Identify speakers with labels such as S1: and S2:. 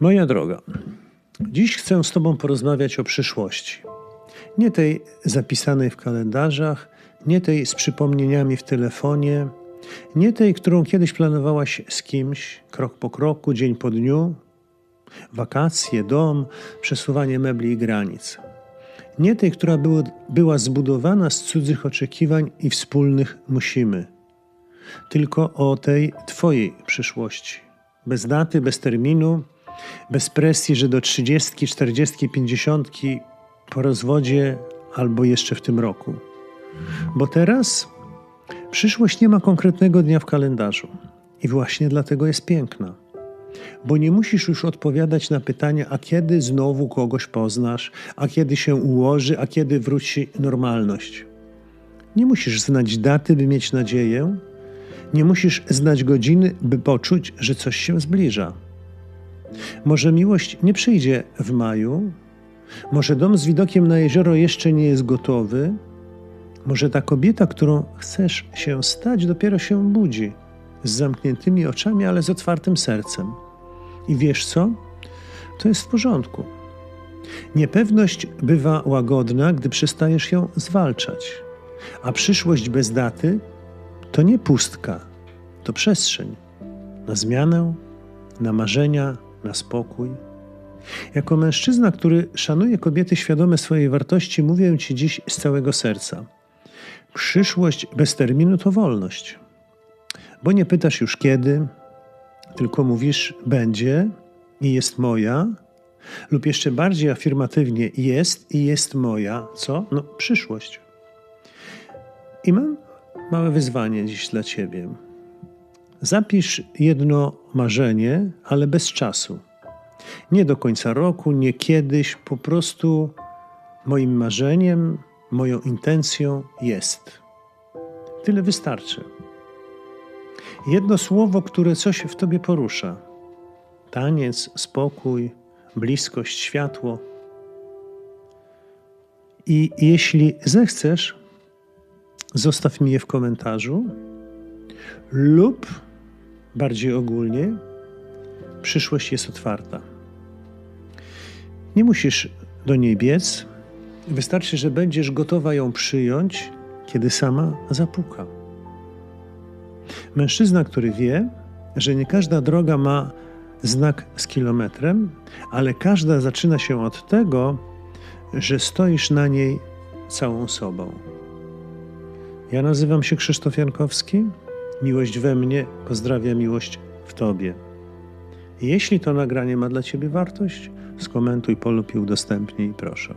S1: Moja droga, dziś chcę z Tobą porozmawiać o przyszłości. Nie tej zapisanej w kalendarzach, nie tej z przypomnieniami w telefonie, nie tej, którą kiedyś planowałaś z kimś, krok po kroku, dzień po dniu, wakacje, dom, przesuwanie mebli i granic. Nie tej, która było, była zbudowana z cudzych oczekiwań i wspólnych musimy, tylko o tej Twojej przyszłości. Bez daty, bez terminu, bez presji, że do 30, 40, 50 po rozwodzie albo jeszcze w tym roku. Bo teraz przyszłość nie ma konkretnego dnia w kalendarzu i właśnie dlatego jest piękna. Bo nie musisz już odpowiadać na pytania, a kiedy znowu kogoś poznasz, a kiedy się ułoży, a kiedy wróci normalność. Nie musisz znać daty, by mieć nadzieję, nie musisz znać godziny, by poczuć, że coś się zbliża. Może miłość nie przyjdzie w maju, może dom z widokiem na jezioro jeszcze nie jest gotowy, może ta kobieta, którą chcesz się stać, dopiero się budzi, z zamkniętymi oczami, ale z otwartym sercem. I wiesz co? To jest w porządku. Niepewność bywa łagodna, gdy przestajesz ją zwalczać, a przyszłość bez daty to nie pustka, to przestrzeń na zmianę, na marzenia, na spokój. Jako mężczyzna, który szanuje kobiety świadome swojej wartości, mówię Ci dziś z całego serca. Przyszłość bez terminu to wolność. Bo nie pytasz już kiedy, tylko mówisz będzie i jest moja, lub jeszcze bardziej afirmatywnie jest i jest moja, co? No, przyszłość. I mam małe wyzwanie dziś dla Ciebie. Zapisz jedno marzenie, ale bez czasu. Nie do końca roku, nie kiedyś, po prostu moim marzeniem, moją intencją jest. Tyle wystarczy. Jedno słowo, które coś w tobie porusza. Taniec, spokój, bliskość, światło. I jeśli zechcesz, zostaw mi je w komentarzu lub bardziej ogólnie, przyszłość jest otwarta. Nie musisz do niej biec, wystarczy, że będziesz gotowa ją przyjąć, kiedy sama zapuka. Mężczyzna, który wie, że nie każda droga ma znak z kilometrem, ale każda zaczyna się od tego, że stoisz na niej całą sobą. Ja nazywam się Krzysztof Jankowski. Miłość we mnie pozdrawia miłość w Tobie. Jeśli to nagranie ma dla Ciebie wartość, skomentuj, polub i udostępnij, proszę.